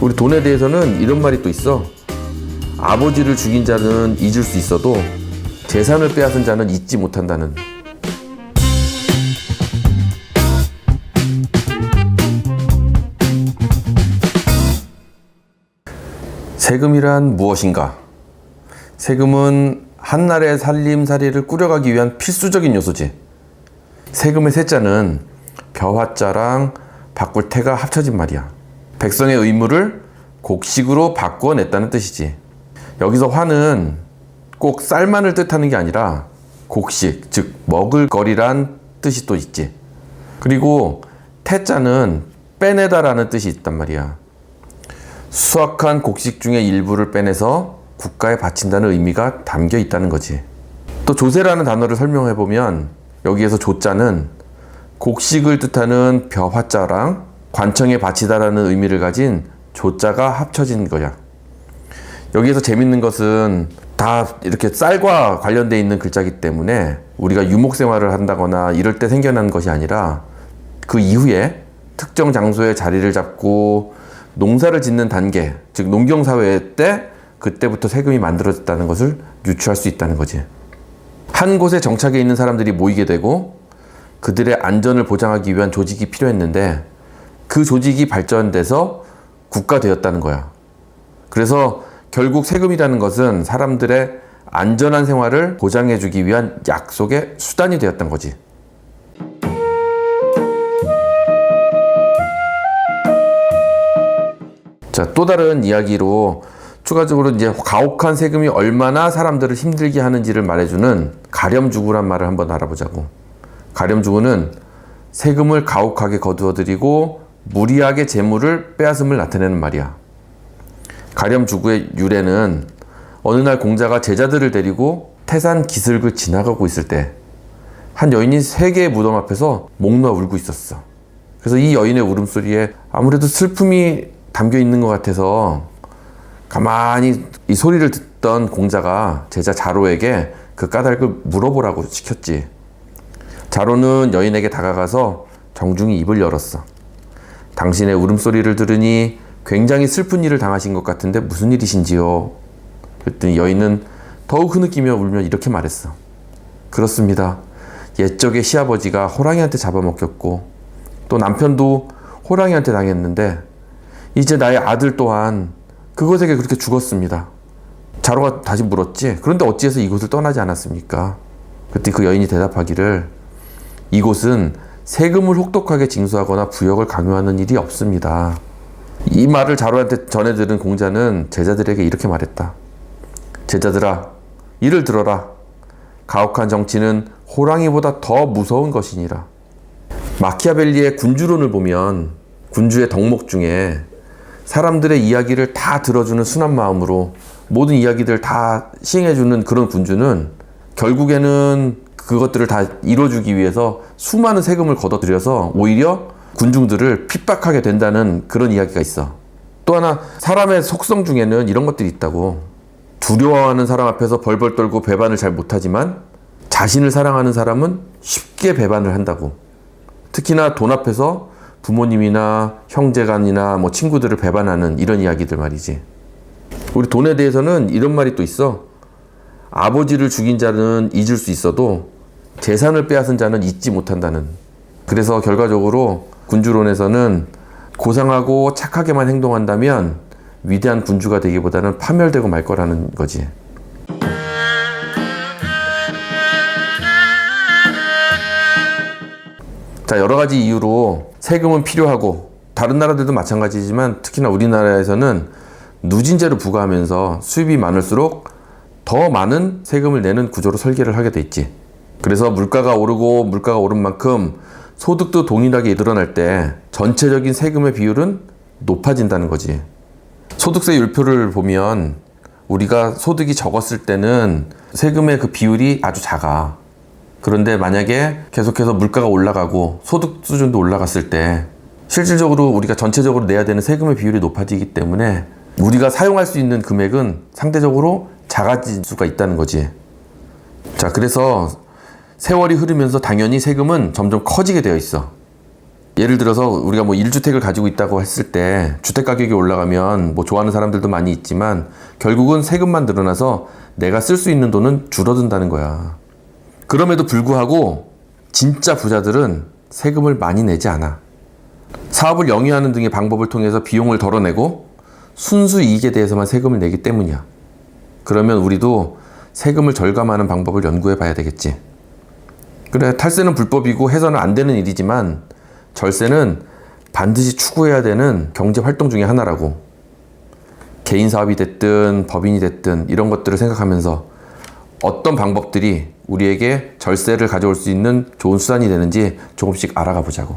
우리 돈에 대해서는 이런 말이 또 있어. 아버지를 죽인 자는 잊을 수 있어도 재산을 빼앗은 자는 잊지 못한다는. 세금이란 무엇인가? 세금은 한나라의 살림살이를 꾸려가기 위한 필수적인 요소지. 세금의 세자는 벼화자랑 바꿀 태가 합쳐진 말이야. 백성의 의무를 곡식으로 바꾸어냈다는 뜻이지. 여기서 화는 꼭 쌀만을 뜻하는 게 아니라 곡식, 즉 먹을거리란 뜻이 또 있지. 그리고 태자는 빼내다라는 뜻이 있단 말이야. 수확한 곡식 중에 일부를 빼내서 국가에 바친다는 의미가 담겨 있다는 거지. 또 조세라는 단어를 설명해 보면 여기에서 조자는 곡식을 뜻하는 벼화자랑 관청에 바치다라는 의미를 가진 조자가 합쳐진 거야. 여기에서 재밌는 것은 다 이렇게 쌀과 관련돼 있는 글자기 때문에 우리가 유목 생활을 한다거나 이럴 때 생겨난 것이 아니라 그 이후에 특정 장소에 자리를 잡고 농사를 짓는 단계, 즉 농경 사회 때 그때부터 세금이 만들어졌다는 것을 유추할 수 있다는 거지. 한 곳에 정착해 있는 사람들이 모이게 되고 그들의 안전을 보장하기 위한 조직이 필요했는데 그 조직이 발전돼서 국가되었다는 거야. 그래서 결국 세금이라는 것은 사람들의 안전한 생활을 보장해주기 위한 약속의 수단이 되었던 거지. 자, 또 다른 이야기로 추가적으로 이제 가혹한 세금이 얼마나 사람들을 힘들게 하는지를 말해주는 가렴주구란 말을 한번 알아보자고. 가렴주구는 세금을 가혹하게 거두어들이고 무리하게 재물을 빼앗음을 나타내는 말이야. 가렴 주구의 유래는 어느 날 공자가 제자들을 데리고 태산 기슭을 지나가고 있을 때 한 여인이 세 개의 무덤 앞에서 목 놓아 울고 있었어. 그래서 이 여인의 울음소리에 아무래도 슬픔이 담겨 있는 것 같아서 가만히 이 소리를 듣던 공자가 제자 자로에게 그 까닭을 물어보라고 시켰지. 자로는 여인에게 다가가서 정중히 입을 열었어. 당신의 울음소리를 들으니 굉장히 슬픈 일을 당하신 것 같은데 무슨 일이신지요? 그랬더니 여인은 더욱 흐느끼며 울며 이렇게 말했어. 그렇습니다. 옛적에 시아버지가 호랑이한테 잡아먹혔고 또 남편도 호랑이한테 당했는데 이제 나의 아들 또한 그것에게 그렇게 죽었습니다. 자로가 다시 물었지. 그런데 어찌해서 이곳을 떠나지 않았습니까? 그때 그 여인이 대답하기를 이곳은 세금을 혹독하게 징수하거나 부역을 강요하는 일이 없습니다. 이 말을 자로한테 전해 들은 공자는 제자들에게 이렇게 말했다. 제자들아, 이를 들어라. 가혹한 정치는 호랑이보다 더 무서운 것이니라. 마키아벨리의 군주론을 보면 군주의 덕목 중에 사람들의 이야기를 다 들어주는 순한 마음으로 모든 이야기들 다 시행해주는 그런 군주는 결국에는 그것들을 다 이뤄주기 위해서 수많은 세금을 걷어들여서 오히려 군중들을 핍박하게 된다는 그런 이야기가 있어. 또 하나 사람의 속성 중에는 이런 것들이 있다고. 두려워하는 사람 앞에서 벌벌 떨고 배반을 잘 못하지만 자신을 사랑하는 사람은 쉽게 배반을 한다고. 특히나 돈 앞에서 부모님이나 형제간이나 뭐 친구들을 배반하는 이런 이야기들 말이지. 우리 돈에 대해서는 이런 말이 또 있어. 아버지를 죽인 자는 잊을 수 있어도 재산을 빼앗은 자는 잊지 못한다는. 그래서 결과적으로 군주론에서는 고상하고 착하게만 행동한다면 위대한 군주가 되기보다는 파멸되고 말 거라는 거지. 자, 여러 가지 이유로 세금은 필요하고 다른 나라들도 마찬가지지만 특히나 우리나라에서는 누진제를 부과하면서 수입이 많을수록 더 많은 세금을 내는 구조로 설계를 하게 돼 있지. 그래서 물가가 오르고 물가가 오른 만큼 소득도 동일하게 늘어날 때 전체적인 세금의 비율은 높아진다는 거지. 소득세 율표를 보면 우리가 소득이 적었을 때는 세금의 그 비율이 아주 작아. 그런데 만약에 계속해서 물가가 올라가고 소득 수준도 올라갔을 때 실질적으로 우리가 전체적으로 내야 되는 세금의 비율이 높아지기 때문에 우리가 사용할 수 있는 금액은 상대적으로 작아질 수가 있다는 거지. 자, 그래서 세월이 흐르면서 당연히 세금은 점점 커지게 되어 있어. 예를 들어서 우리가 뭐 1주택을 가지고 있다고 했을 때 주택 가격이 올라가면 뭐 좋아하는 사람들도 많이 있지만 결국은 세금만 늘어나서 내가 쓸 수 있는 돈은 줄어든다는 거야. 그럼에도 불구하고 진짜 부자들은 세금을 많이 내지 않아. 사업을 영위하는 등의 방법을 통해서 비용을 덜어내고 순수 이익에 대해서만 세금을 내기 때문이야. 그러면 우리도 세금을 절감하는 방법을 연구해 봐야 되겠지. 그래, 탈세는 불법이고 해서는 안 되는 일이지만 절세는 반드시 추구해야 되는 경제 활동 중에 하나라고. 개인 사업이 됐든 법인이 됐든 이런 것들을 생각하면서 어떤 방법들이 우리에게 절세를 가져올 수 있는 좋은 수단이 되는지 조금씩 알아가 보자고.